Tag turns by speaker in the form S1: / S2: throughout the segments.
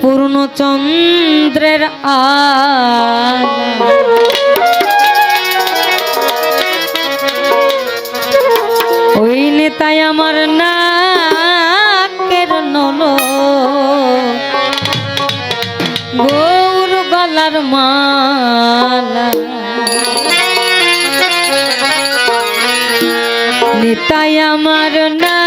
S1: পূর্ণচন্দ্রের ওই নেতাই আমার নাকের নল। গৌর গলার মালা। নিতাই আমার না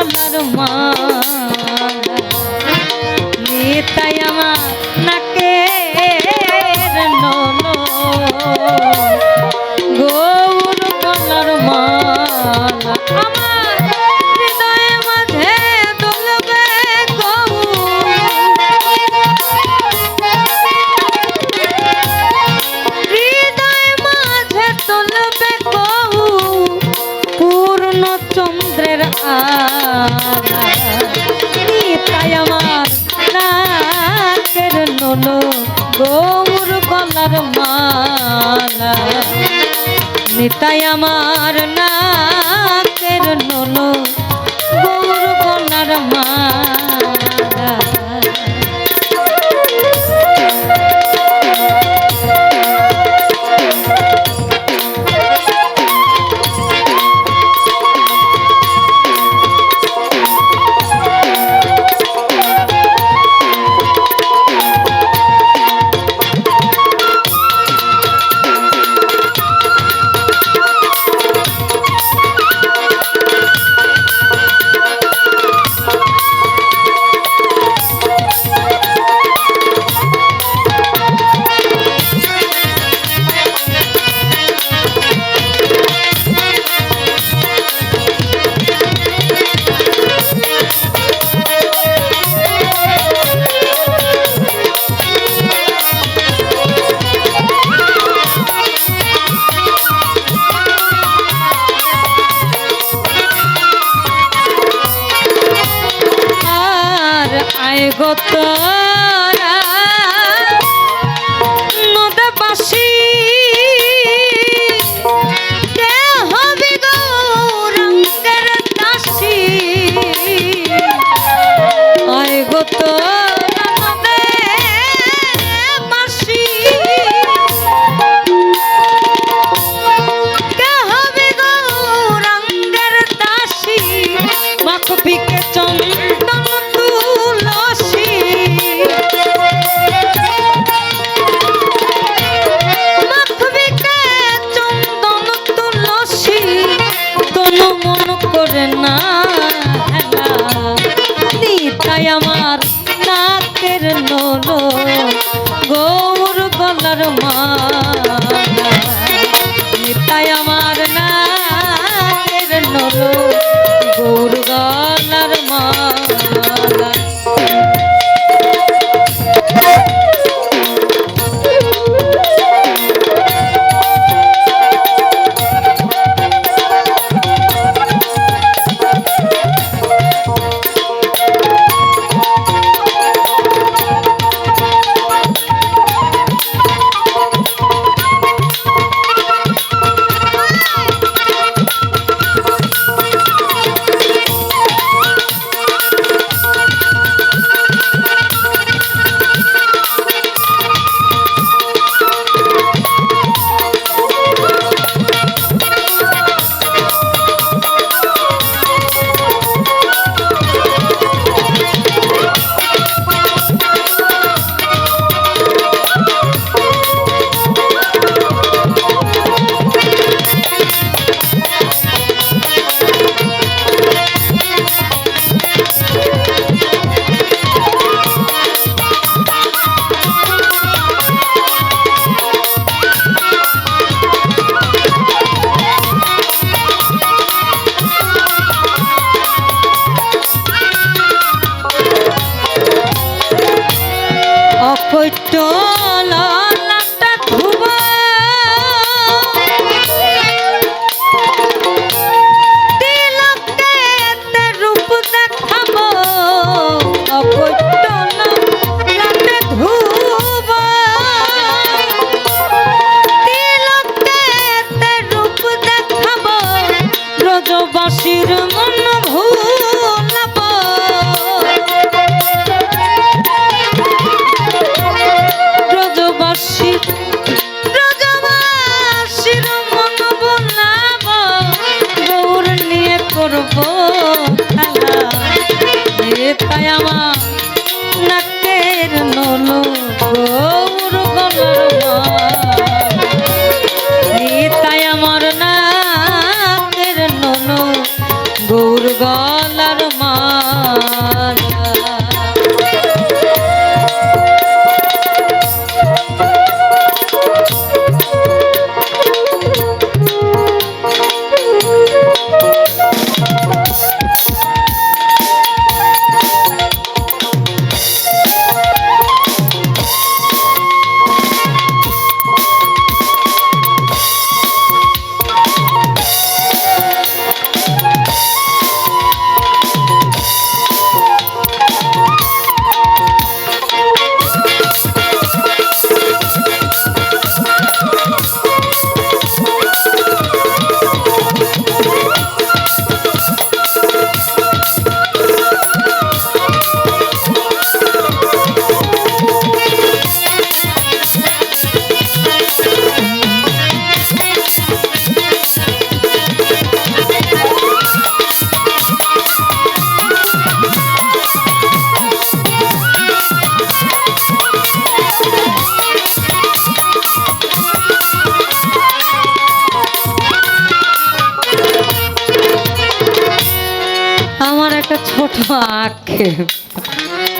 S1: গলার মা গৌর গলার মা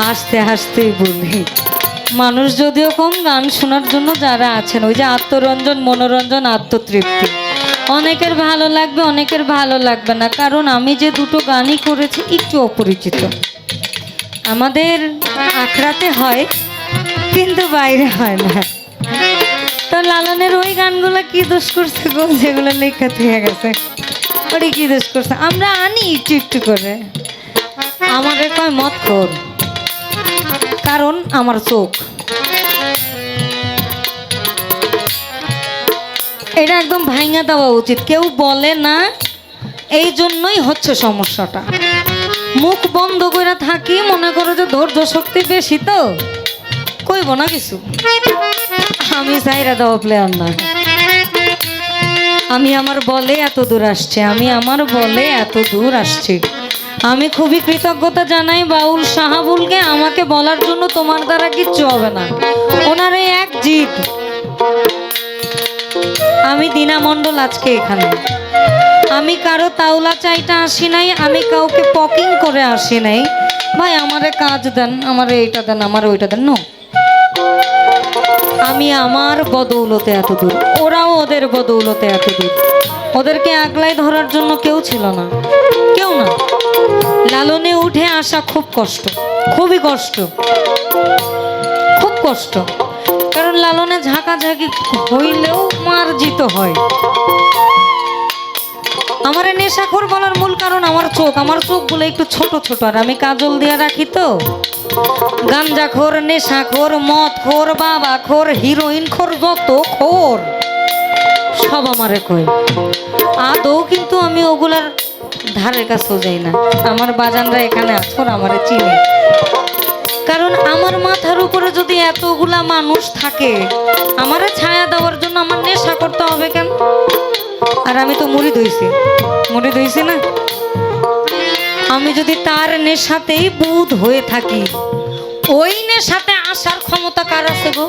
S1: হাসতে হাসতেই বলি মানুষ যদিও কম গান শোনার জন্য যারা আছেন, ওই যে আত্মরঞ্জন, মনোরঞ্জন, আত্মতৃপ্তি। অনেকের ভালো লাগবে, অনেকের ভালো লাগবে না। কারণ আমি যে দুটো গানই করেছি, একটু অপরিচিত। আমাদের আখড়াতে হয়, কিন্তু বাইরে হয় না। তো লালনের ওই গানগুলো কি দোষ করছে গো? যেগুলো লেখা থেকে গেছে। ওরে কি দোষ করছে? আমরা আনি একটু একটু করে। আমাকে কয় মত কর কারণ আমার চোখ। এটা একদম ভাঙা দেওয়া উচিত। কেউ বলে না, এই জন্যই হচ্ছে সমস্যাটা। মুখ বন্ধ করে থাকি, মনে করো যে ধৈর্য শক্তি বেশি তো। কইব না কিছু? আমি চাইরা দেওয়া প্লেয়ার না। আমি আমার বলে এত দূর আসছে, আমি আমার বলে এত দূর আসছি। আমি খুবই কৃতজ্ঞতা জানাই বাউল শাহাবুলকে আমাকে বলার জন্য তোমার দ্বারা কিচ্ছু হবে না। ওনার এই এক জিদ। আমি দিনা মণ্ডল আজকে এখানে। আমি কারও তাওলা চাইটা আসি নাই, আমি কাউকে পকিং করে আসি নাই। ভাই, আমারে কাজ দেন, আমারে এইটা দেন, আমার ওইটা দেন, নো। আমি আমার বদৌলতে এত দূর, ওরাও ওদের বদৌলতে এত দূর। ওদেরকে আগলাই ধরার জন্য কেউ ছিল না। কেউ না। লালনে উঠে আসা খুব কষ্ট, খুবই কষ্ট, খুব কষ্ট। কারণ লালনে ঝাঁকাঝাঁকি হইলেও মার্জিত হয়। আমার নেশাখোর বলার মূল কারণ আমার চোখ। আমার চোখগুলো একটু ছোট ছোট, আর আমি কাজল দিয়ে রাখি তো। গাঞ্জাখোর, নেশাখোর মদ খোর বাবা খোর হিরোইন খোর যত খোর, সব আমারে কই আদৌ কিন্তু আমি ওগুলার ধারে কাছেও যাই না। আমার বাজানরা এখানে আছোর আমারে চিনে। কারণ আমার মাথার উপরে যদি এতগুলা মানুষ থাকে, আমারে ছায়া দেওয়ার জন্য আমার নেশা করতে হবে কেন? আর আমি তো মুড়ি ধইছি। মুড়ি ধইছি না? আমি যদি তার নেশাতেই বুধ হয়ে থাকি, ওই নেশাতে আসার ক্ষমতা কার আছে গো?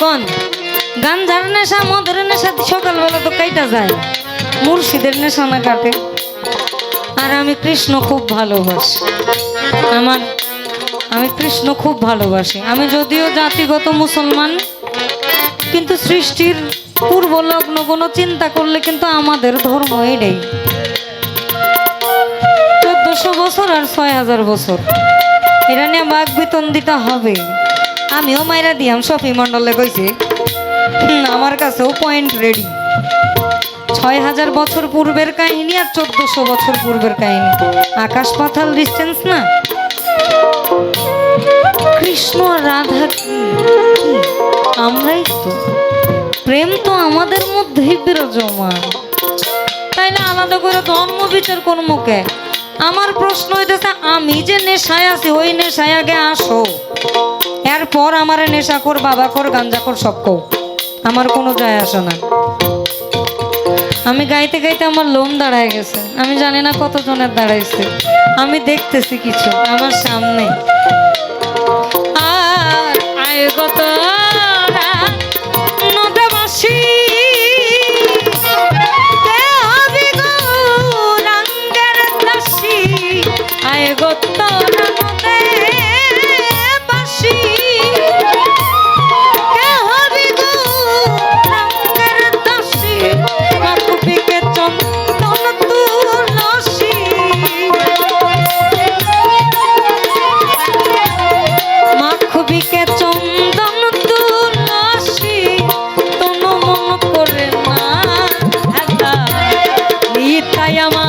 S1: কোন, গাঞ্জার নেশা, মদের নেশা সকালবেলা তো কাইটা যায়। মুর্শিদের নেশানা কাটে। আর আমি কৃষ্ণ খুব ভালোবাসি। আমার, আমি কৃষ্ণ খুব ভালোবাসি। আমি যদিও জাতিগত মুসলমান, কিন্তু সৃষ্টির পূর্ব লগ্ন কোনো চিন্তা করলে কিন্তু আমাদের ধর্ম এটাই চোদ্দশো বছর আর ছয় হাজার বছর। এটা নিয়ে বাঘ বেতন দিতে হবে। আমিও মাইরা দিয়াম শফি মণ্ডলে কইছি আমার কাছেও পয়েন্ট রেডি ছয় হাজার বছর পূর্বের কাহিনী আর চোদ্দশো বছর পূর্বের কাহিনী। আকাশ পাতাল ডিস্টেন্স না? কৃষ্ণ আর রাধা কি? কি? আমরাই তো। প্রেম তো আমাদের মধ্যেই বিরাজমান। তাই না আলাদা করে ধর্ম বিচার কোন মুখে আমার প্রশ্ন হইতেছে, আমি যে নেশায় আছি, ওই নেশায় আগে আসো। এরপর আমার নেশা কর বাবা কর গাঞ্জা কর সব কও। আমার কোনো যায় আসে না। আমি গাইতে গাইতে আমার লোম দাঁড়ায় গেছে। আমি জানি না কতজনের দাঁড়াইছে। আমি দেখতেছি কিছু, আমার সামনে। আর আয় গত নদবাসী। কে হবি গো রঙ্গের দাসী? আয় গত আমার